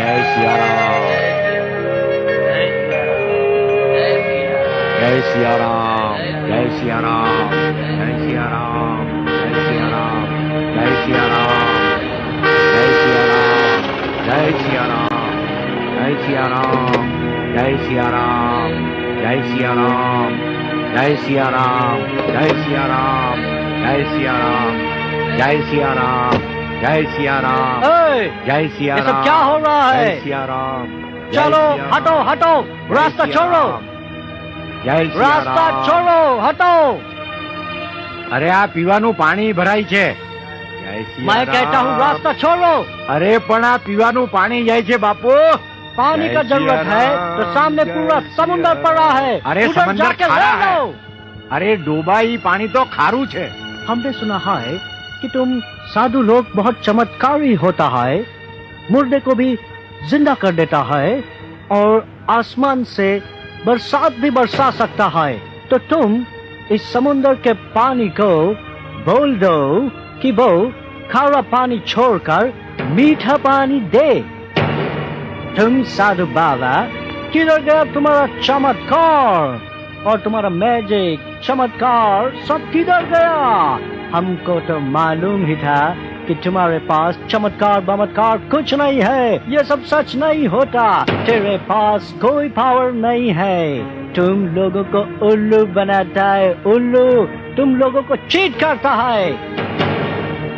やろうやいしやろうやいしやろうやいしやろうやいしやろうやいしやろうやいしやろうやいしやろうやいしやろうやいしやろうやいしやろうやいしやろうやいしやろうやいしやろうやいしやろうやいしやろう जय सिया राम जय सिया राम क्या हो रहा है सिया राम चलो हटो हटो रास्ता छोड़ो जय रास्ता छोड़ो हटो अरे આ પીવાનું પાણી ભરાય છે मैं कहता हूँ रास्ता छोड़ो अरे પણ આ પીવાનું પાણી જાય છે બાપુ पानी का जरूरत है तो सामने पूरा समुंदर पड़ा है अरे समुंदर खारा है अरे डूबा ही पानी तो खारू है हमने सुना है कि तुम साधु लोग बहुत चमत्कारी होता है, मुर्दे को भी ज़िंदा कर देता है, और आसमान से बरसात भी बरसा सकता है। तो तुम इस समुंदर के पानी को बोल दो कि वो खारा पानी छोड़कर मीठा पानी दे। तुम साधु बाबा, किधर गया तुम्हारा चमत्कार? और तुम्हारा मैजिक चमत्कार सब किधर गया? हमको तो मालूम ही था कि तुम्हारे पास चमत्कार बमत्कार कुछ नहीं है। ये सब सच नहीं होता। तेरे पास कोई पावर नहीं है। तुम लोगों को उल्लू बनाता है, उल्लू। तुम लोगों को चीट करता है।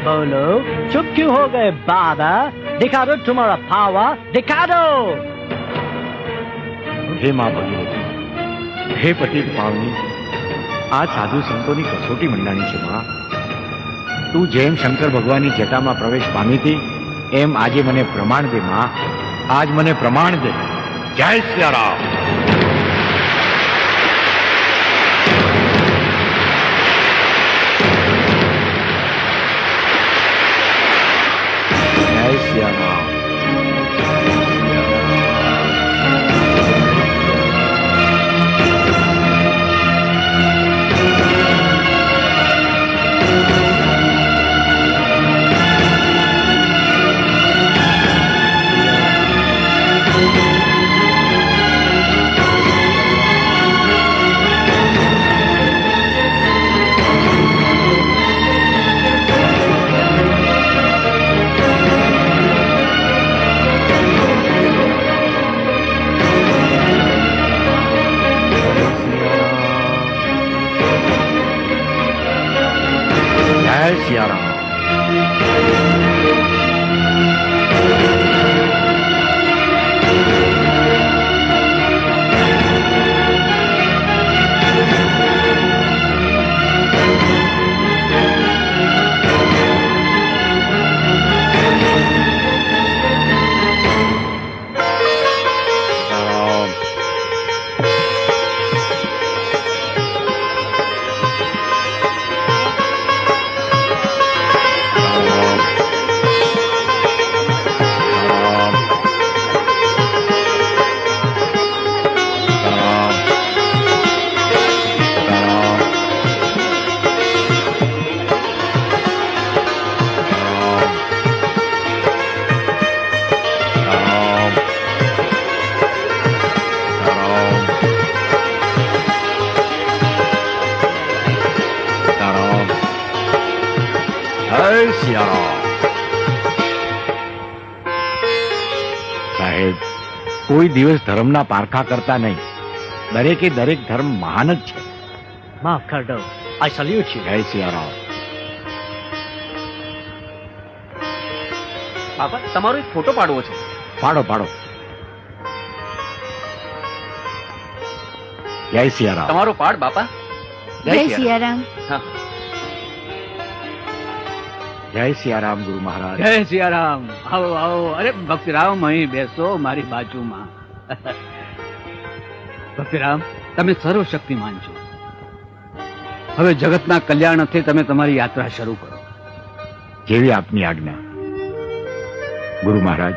बोलो, चुप क्यों हो गए बाबा? दिखा दो तुम्हारा पावर दिखा दो। हे माँ હે પતિત પાવની, આ સાધુ સંતોની કસોટી મંડાણી છે માં. તું જેમ શંકર ભગવાનની જટામાં પ્રવેશ પામી હતી, એમ આજે મને પ્રમાણ દે માં. આજ મને પ્રમાણ દે. જય સિયારામ. હે કોઈ દિવસ ધર્મના પારખા કરતા નહીં. દરેકે દરેક ધર્મ મહાન જ છે. માફ કરડો આઈ સલ્યુટ યુ જય સિયારામ. બાપા તમારો એક ફોટો પાડવો છે. પાડો પાડો. જય સિયારામ. તમારો પાડ બાપા. જય સિયારામ. હા. જય સિયારામ ગુરુ મહારાજ. જય સિયારામ. આવો આવો. અરે ભક્તિરામ અહીં બેસો મારી બાજુમાં. ભક્તિરામ તમે સર્વશક્તિમાન છો. હવે જગતના કલ્યાણ અર્થે તમે તમારી યાત્રા શરૂ કરો. જેવી આપની આજ્ઞા. ગુરુ મહારાજ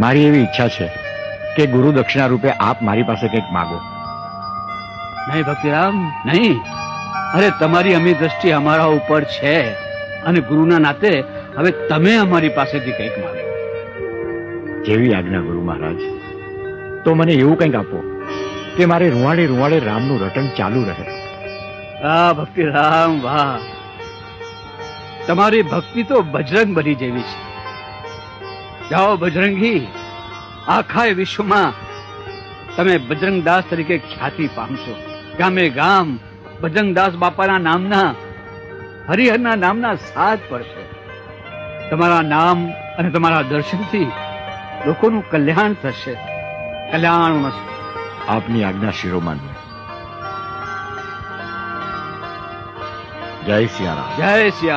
મારી એવી ઈચ્છા છે કે ગુરુ દક્ષિણા રૂપે આપ મારી પાસે કંઈક માગો. નહીં ભક્તિરામ નહીં. અરે તમારી અમી દ્રષ્ટિ અમારા ઉપર છે. અને ગુરુના નાતે હવે તમે અમારી પાસેથી કંઈક માંગો. જેવી આજ્ઞા ગુરુ મહારાજ? તો મને એવું કંઈક આપો કે મારે રૂવાડે રૂવાડે રામનું રટણ ચાલુ રહે. આ ભક્તિ રામ વાહ. તમારી ભક્તિ તો બજરંગ બની જેવી છે. જાઓ બજરંગી આખા વિશ્વમાં તમે બજરંગદાસ તરીકે ખ્યાતિ પામશો. ગામે ગામ બજરંગદાસ બાપાના નામના હરિહરના નામના સાથ પડશે તમારા નામ અને તમારા દર્શનથી લોકોનું કલ્યાણ થશે. કલ્યાણ આપની આજ્ઞા શિરોમાન જય સિયારામ. જય સિયા